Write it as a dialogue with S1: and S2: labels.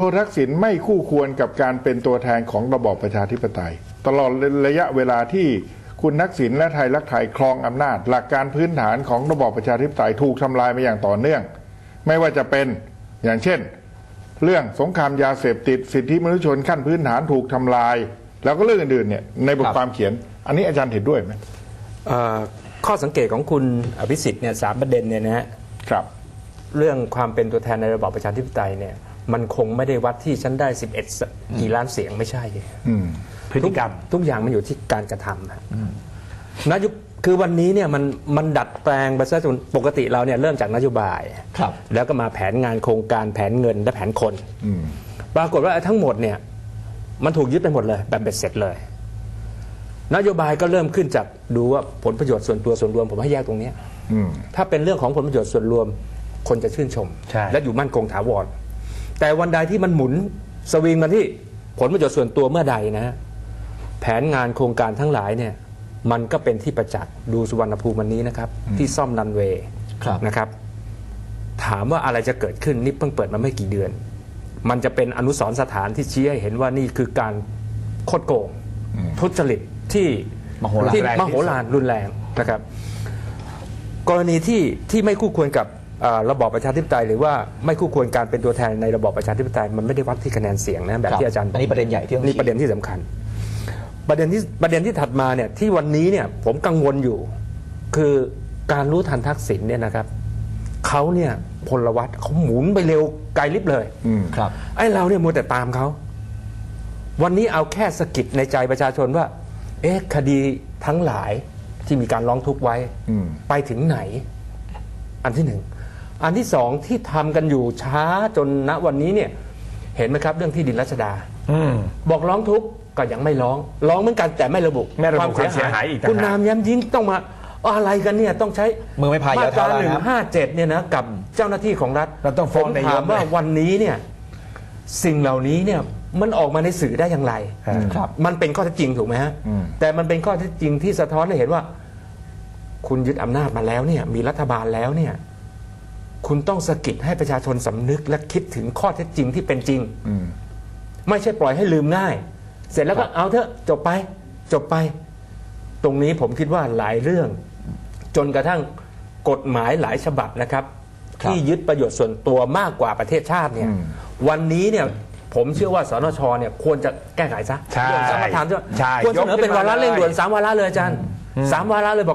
S1: ตัวทักษิณไม่คู่ควรกับการเป็นตัวแทนของระบอบประชาธิปไตย ตลอดระยะเวลาที่คุณทักษิณและไทยรักไทยครองอำนาจ หลักการพื้นฐานของระบอบประชาธิปไตยถูกทำลายมาอย่างต่อเนื่อง ไม่ว่าจะเป็นอย่างเช่น เรื่องสงครามยาเสพติดสิทธิมนุษยชนขั้นพื้นฐานถูกทำลาย แล้วก็เรื่องอื่นๆเนี่ยในบท
S2: ครับ
S1: ความเขียน อันนี้อาจารย์เห็นด้วยไหม
S3: เอ่อข้อสังเกตของคุณอภิสิทธิ์เนี่ยสามประเด็นเนี่ยนะฮะ
S1: ครับ
S3: เรื่องความเป็นตัวแทนในระบอบประชาธิปไตยเนี่ย มันคงไม่ได้วัดที่ฉันได้ 11สกี่ล้านเสียงไม่ใช่
S1: อืม
S2: พฤติกรรม
S3: ทุกอย่างมันอยู่ที่การกระทำฮะนโยบคือวันนี้เนี่ยมันมันดัดแปลงประชาชนปกติเราเนี่ยเริ่มจากนโยบาย
S2: ครับ
S3: แล้วก็มาแผนงานโครงการแผนเงินและแผนคน
S1: อืม
S3: ปรากฏว่าทั้งหมดเนี่ยมันถูกยึดไปหมดเลยแบบเบ็ดเสร็จเลย นโยบายก็เริ่มขึ้นจากดูว่าผลประโยชน์ส่วนตัวส่วนรวมผมให้แยกตรงเนี้ย
S1: อืม
S3: ถ้าเป็นเรื่องของผลประโยชน์ส่วนรวมคนจะชื่นชม
S2: ใช่
S3: และอยู่มั่นคงถาวร แต่วันใดที่มันหมุนสวิงมาที่ผลประโยชน์ส่วนตัวเมื่อใดนะ แผนงานโครงการทั้งหลายเนี่ยมันก็เป็นที่ประจักษ์ดูสุวรรณภูมิวันนี้นะครับ ที่ซ่อมรันเวย์
S2: ครับ
S3: นะครับ ถามว่าอะไรจะเกิดขึ้นนี่เพิ่งเปิดมาไม่กี่เดือน มันจะเป็นอนุสรณ์สถานที่ชี้ให้เห็นว่านี่คือการโคดโกงทุจริตที่
S2: มโหฬาร
S3: ที่
S2: แรงที่
S3: มโหฬารรุนแรงนะครับ กรณีที่ที่ไม่คู่ควรกับเอ่อ ระบอบประชาธิปไตยหรือว่าไม่คู่ควรการเป็นตัวแทนในระบอบประชาธิปไตยมันไม่ได้วัดที่คะแนนเสียงนะแบบ
S2: ครับ
S3: ที่อาจารย์บ
S2: อั
S3: อนก
S2: นี้ประเด็นใหญ่ที่ต้อง
S3: นี่ประเด็นที่สำคัญ ประเด็นที่ประเด็นที่ถัดมาเนี่ยที่วันนี้เนี่ยผมกังวลอยู่ คือการรู้ทันทักษิณเนี่ยนะครับเขาเนี่ยพลวัตเขาหมุนไปเร็วไกลลิบเลย
S1: อืม
S2: ครับ
S3: ไอ้เราเนี่ยมัวแต่ตามเขาวันนี้เอาแค่สะกิดในใจประชาชนว่า เอ๊ะคดีทั้งหลายที่มีการร้องทุกข์ไว้
S1: อืม
S3: ไปถึงไหน อันที่หนึ่ง อันที่สองที่ทำกันอยู่ช้าจนณวันนี้เนี่ยเห็นไหมครับเรื่องที่ดินรัชดา
S2: อืม
S3: บอกร้องทุกข์ก็ยังไม่ร้อง ร้องเหมือนกันแต่ไม่ระบุ
S2: ไม่ระบุความเสียหายอีกต่างหาก
S3: คุณนามย้ำยิ้มต้องมาอะไรกันเนี่ยต้องใช้
S2: มือไม่พาย
S3: มา
S2: อย่า
S3: ตรา
S2: เท่า
S3: หนึ่ง
S2: นะครับ
S3: ห้าเจ็ดเนี่ยนะกับเจ้าหน้าที่ของรัฐ
S2: เราต้องฟ้อง
S3: ผม
S2: นายก
S3: ถามว่า
S2: เลย
S3: วันนี้เนี่ยสิ่งเหล่านี้เนี่ยมันออกมาในสื่อได้อย่างไร
S2: ครับ
S3: มันเป็นข้อเท็จจริงถูกไหมฮะ
S1: อืม
S3: แต่มันเป็นข้อเท็จจริงที่สะท้อนให้เห็นว่า คุณยึดอำนาจมาแล้วเนี่ย มีรัฐบาลแล้วเนี่ย คุณต้องสะกิดให้ประชาชนสำนึกและคิดถึงข้อเท็จจริงที่เป็นจริง
S1: อืม
S3: ไม่ใช่ปล่อยให้ลืมง่าย เสร็จแล้วก็เอาเถอะจบไป จบไป ตรงนี้ผมคิดว่าหลายเรื่อง จนกระทั่งกฎหมายหลายฉบับนะครับ
S2: ครับ
S3: ที่ยึดประโยชน์ส่วนตัวมากกว่าประเทศชาติเนี่ย
S1: อืม
S3: วันนี้เนี่ยผมเชื่อว่าสนชเนี่ยควรจะแก้ไขซะ
S2: ใช่
S3: เรื่องสัมปทานด้วย
S2: ใช่
S3: ควรเสนอเป็น
S2: ยกขึ้นมาวา
S3: ระเร่งด่วน
S2: เลย
S3: สามวาระเลยอาจารย์สามวาระเลยบอก